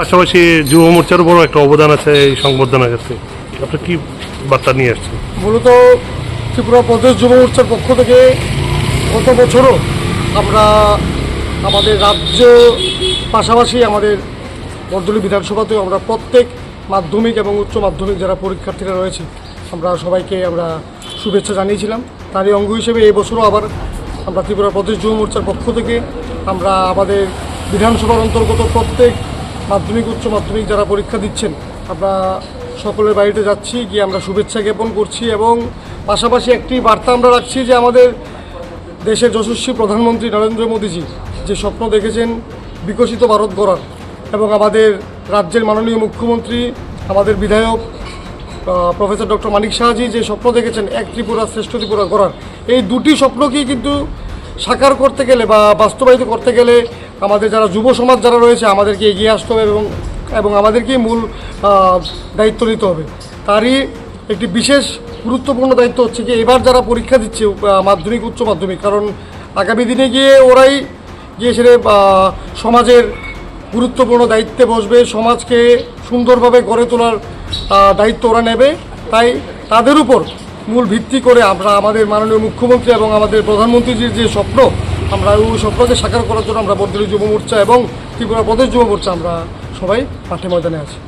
পাশাপাশি যুব মোর্চারও বড় একটা অবদান আছে, এই সংবর্ধনার ক্ষেত্রে। আপনি কি বার্তা নিয়ে আসছেন? মূলত ত্রিপুরা প্রদেশ যুব মোর্চার পক্ষ থেকে গত বছরও আমরা আমাদের রাজ্য পাশাপাশি আমাদের বর্ধলী বিধানসভাতেও আমরা প্রত্যেক মাধ্যমিক এবং উচ্চ মাধ্যমিক যারা পরীক্ষার্থীরা রয়েছে, আমরা সবাইকে আমরা শুভেচ্ছা জানিয়েছিলাম। তারই অঙ্গ হিসেবে এই বছরও আবার আমরা ত্রিপুরা প্রদেশ যুব মোর্চার পক্ষ থেকে আমরা আমাদের বিধানসভার অন্তর্গত প্রত্যেক মাধ্যমিক, উচ্চ মাধ্যমিক যারা পরীক্ষা দিচ্ছেন, আমরা সকলের বাড়িতে যাচ্ছি, গিয়ে আমরা শুভেচ্ছা জ্ঞাপন করছি এবং পাশাপাশি একটি বার্তা আমরা রাখছি যে আমাদের দেশের যশস্বী প্রধানমন্ত্রী নরেন্দ্র মোদীজি যে স্বপ্ন দেখেছেন বিকশিত ভারত গড়ার এবং আমাদের রাজ্যের মাননীয় মুখ্যমন্ত্রী, আমাদের বিধায়ক প্রফেসর ডক্টর মানিক শাহজি যে স্বপ্ন দেখেছেন এক ত্রিপুরা শ্রেষ্ঠ ত্রিপুরা গড়ার। এই দুটি স্বপ্নকেই কিন্তু সাকার করতে গেলে বা বাস্তবায়িত করতে গেলে আমাদের যারা যুব সমাজ যারা রয়েছে, আমাদেরকে এগিয়ে আসতে হবে এবং এবং আমাদেরকেই মূল দায়িত্ব নিতে হবে। তারই একটি বিশেষ গুরুত্বপূর্ণ দায়িত্ব হচ্ছে কি, এবার যারা পরীক্ষা দিচ্ছে মাধ্যমিক, উচ্চ মাধ্যমিক, কারণ আগামী দিনে গিয়ে ওরাই গিয়ে সেটা সমাজের গুরুত্বপূর্ণ দায়িত্বে বসবে, সমাজকে সুন্দরভাবে গড়ে তোলার দায়িত্ব ওরা নেবে। তাই তাদের উপর মূল ভিত্তি করে আমরা আমাদের মাননীয় মুখ্যমন্ত্রী এবং আমাদের প্রধানমন্ত্রীজির যে স্বপ্ন আমরা ওই স্বপ্নকে সাকার করার জন্য আমরা বর্ধমান যুব মোর্চা এবং ত্রিপুরা প্রদেশ যুব মোর্চা আমরা সবাই মাঠে ময়দানে আছি।